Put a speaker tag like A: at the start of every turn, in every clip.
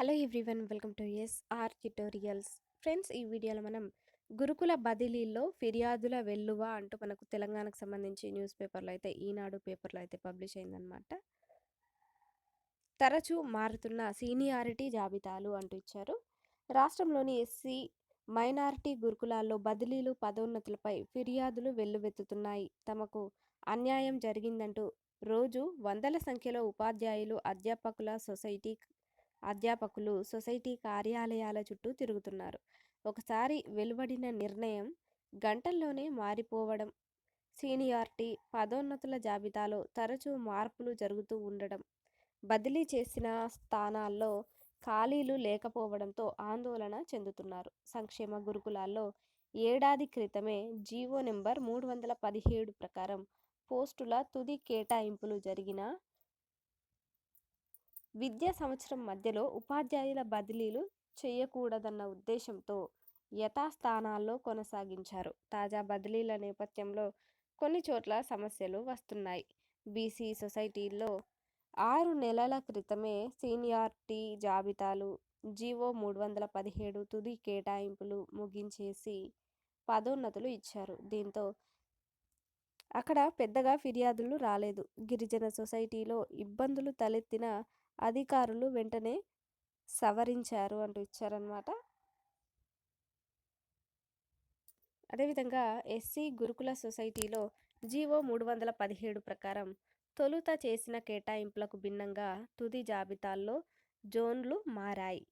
A: Hello everyone welcome to S R tutorials. Friends ఈ వీడియోలో మనం గురుకుల బదిలీల్లో ఫిర్యాదుల వెల్లువ అంటూ మనకు తెలంగాణకు సంబంధించి న్యూస్ పేపర్లో అయితే ఈనాడు పేపర్లో అయితే పబ్లిష్ అయిందనమాట తరచూ మారుతున్న సీనియారిటీ జాబితాలు అంటూ ఇచ్చారు. రాష్ట్రంలోని ఎస్సీ మైనారిటీ గురుకులాల్లో బదిలీలు పదోన్నతులపై ఫిర్యాదులు వెల్లువెత్తుతున్నాయి. తమకు అన్యాయం జరిగిందంటూ రోజు వందల సంఖ్యలో ఉపాధ్యాయులు అధ్యాపకుల సొసైటీ అధ్యాపకులు సొసైటీ కార్యాలయాల చుట్టూ తిరుగుతున్నారు. ఒకసారి వెలువడిన నిర్ణయం గంటల్లోనే మారిపోవడం సీనియారిటీ పదోన్నతుల జాబితాలో తరచూ మార్పులు జరుగుతూ ఉండడం బదిలీ చేసిన స్థానాల్లో ఖాళీలు లేకపోవడంతో ఆందోళన చెందుతున్నారు. సంక్షేమ గురుకులాల్లో ఏడాది క్రితమే జీవో నెంబర్ మూడు వందల పదిహేడు ప్రకారం పోస్టుల తుది కేటాయింపులు జరిగిన విద్యా సంవత్సరం మధ్యలో ఉపాధ్యాయుల బదిలీలు చేయకూడదన్న ఉద్దేశంతో యథాస్థానాల్లో కొనసాగించారు. తాజా బదిలీల నేపథ్యంలో కొన్ని చోట్ల సమస్యలు వస్తున్నాయి. బీసీ సొసైటీల్లో ఆరు నెలల క్రితమే సీనియార్టీ జాబితాలు జీవో మూడు వందల పదిహేడు తుది కేటాయింపులు ముగించేసి పదోన్నతులు ఇచ్చారు. దీంతో అక్కడ పెద్దగా ఫిర్యాదులు రాలేదు. గిరిజన సొసైటీలో ఇబ్బందులు తలెత్తిన అధికారులు వెంటనే సవరించారు అంటూ ఇచ్చారనమాట అదేవిధంగా ఎస్సీ గురుకుల సొసైటీలో జీవో మూడు వందల పదిహేడు ప్రకారం తొలుత చేసిన కేటాయింపులకు భిన్నంగా తుది జాబితాల్లో జోన్లు మారాయి.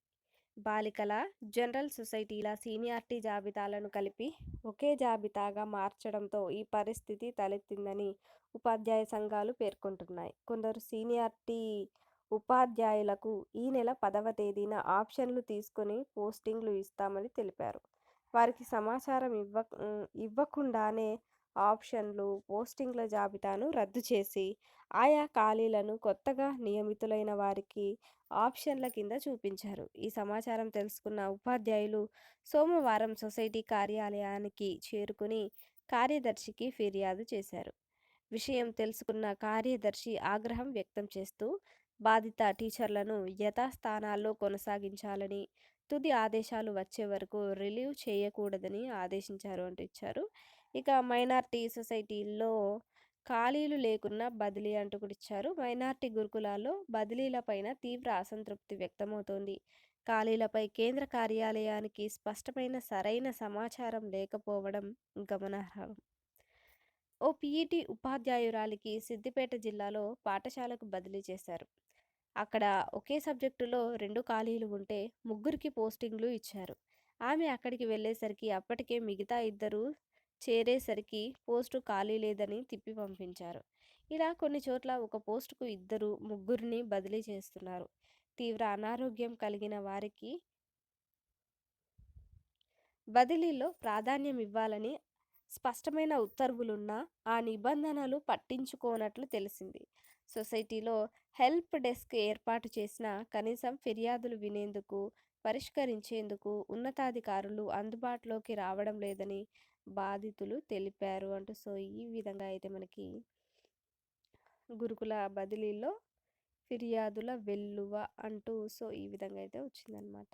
A: బాలికల జనరల్ సొసైటీల సీనియార్టీ జాబితాలను కలిపి ఒకే జాబితాగా మార్చడంతో ఈ పరిస్థితి తలెత్తిందని ఉపాధ్యాయ సంఘాలు పేర్కొంటున్నాయి. కొందరు సీనియార్టీ ఉపాధ్యాయులకు ఈ నెల పదవ తేదీన ఆప్షన్లు తీసుకొని పోస్టింగ్లు ఇస్తామని తెలిపారు. వారికి సమాచారం ఇవ్వ ఇవ్వకుండానే ఆప్షన్లు పోస్టింగ్ల జాబితాను రద్దు చేసి ఆయా ఖాళీలను కొత్తగా నియమితులైన వారికి ఆప్షన్ల కింద చూపించారు. ఈ సమాచారం తెలుసుకున్న ఉపాధ్యాయులు సోమవారం సొసైటీ కార్యాలయానికి చేరుకుని కార్యదర్శికి ఫిర్యాదు చేశారు. విషయం తెలుసుకున్న కార్యదర్శి ఆగ్రహం వ్యక్తం చేస్తూ బాధిత టీచర్లను యథాస్థానాల్లో కొనసాగించాలని తుది ఆదేశాలు వచ్చే వరకు రిలీవ్ చేయకూడదని ఆదేశించారు అంటూ ఇచ్చారు. ఇక మైనార్టీ సొసైటీల్లో ఖాళీలు లేకున్నా బదిలీ అంటూ కూడా ఇచ్చారు. మైనార్టీ గురుకులాల్లో బదిలీలపైన తీవ్ర అసంతృప్తి వ్యక్తమవుతోంది. ఖాళీలపై కేంద్ర కార్యాలయానికి స్పష్టమైన సరైన సమాచారం లేకపోవడం గమనార్హం. ఓ పీఈటీ ఉపాధ్యాయురాలికి సిద్దిపేట జిల్లాలో పాఠశాలకు బదిలీ చేశారు. అక్కడ ఒకే సబ్జెక్టులో రెండు ఖాళీలు ఉంటే ముగ్గురికి పోస్టింగ్లు ఇచ్చారు. ఆమె అక్కడికి వెళ్ళేసరికి అప్పటికే మిగతా ఇద్దరు చేరేసరికి పోస్టు ఖాళీ లేదని తిప్పి పంపించారు. ఇలా కొన్ని చోట్ల ఒక పోస్టుకు ఇద్దరు ముగ్గురిని బదిలీ చేస్తున్నారు. తీవ్ర అనారోగ్యం కలిగిన వారికి బదిలీలో ప్రాధాన్యం ఇవ్వాలని స్పష్టమైన ఉత్తర్వులున్నా ఆ నిబంధనలు పట్టించుకోనట్లు తెలిసింది. సొసైటీలో హెల్ప్ డెస్క్ ఏర్పాటు చేసిన కనీసం ఫిర్యాదులు వినేందుకు పరిష్కరించేందుకు ఉన్నతాధికారులు అందుబాటులోకి రావడం లేదని బాధితులు తెలిపారు. అంటూ సో ఈ విధంగా అయితే మనకి గురుకుల బదిలీలో ఫిర్యాదుల వెల్లువ అంటూ సో ఈ విధంగా అయితే వచ్చిందనమాట